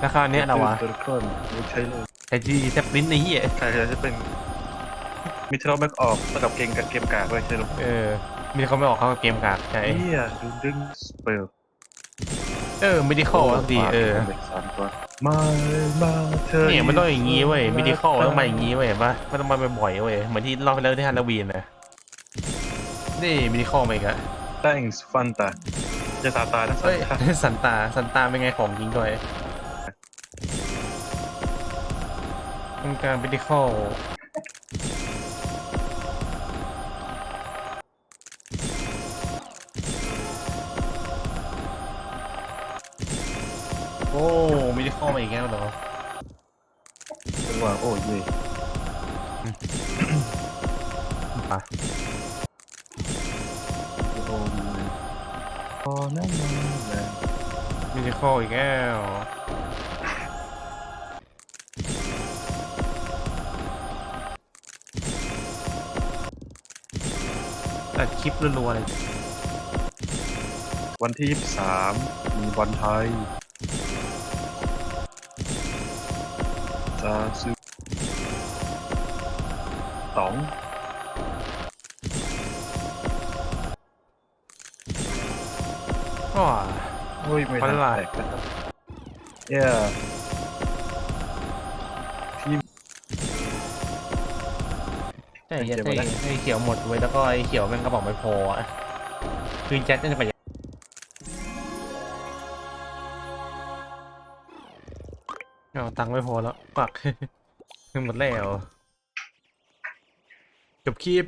แล้วคราวเนี้ยเราวะตัวก้อนไม่ใช่เลยไอจีแทบลิ้นไอ้เหี้ยใช่จะเป็นมิเทอร์แม็กออกเท่ากับเกมกับเกมกากด้วยใช่ไหมเออมีเขาไม่ออกเข้าเกมกากใช่เฮียดึงดึงสเปลเออไม่ได้เข้าสักทีเออสามตัวมามาเธอเนี่ยมันต้องอย่างงี้เว้ยไม่ได้เข้าต้องมาอย่างงี้เว้ยเห็นปะไม่ต้องมาบ่อยๆเว้ยเหมือนที่รอบที่แล้วที่ฮาโลวีนนะนี่ไม่ได้เข้ามาอีกอะแต่งฟันตาจะตาตานะสัเฮ้ยนตาสันตาสันตาเป็นไงของจริงด้วย ต้องการไปที่เข้าโอ้ไม่ได้เข้ามาอีกแล้วเหรอจังหวะโอ้ยเย่มาโอ้ยพอนั่นมันเลยไม่ได้เข้าอีกแล้ว ตัดคลิปรัวๆเลยวันที่ 23 มีบอลไทยจะซื้อสองก็ เฮ้ยไม่วันทันละแตกนะครับเย้ ใช่ไม่ใช่เก็บใช่ไว้แล้วไอ้เขียวหมดไว้แล้วก็ไอ้เขียวแม่งกระบอกไม่พออะคือแจ็คน่าจะไปเอาตังค์ไม่พอแล้วปักหมดแล้วจบคลิป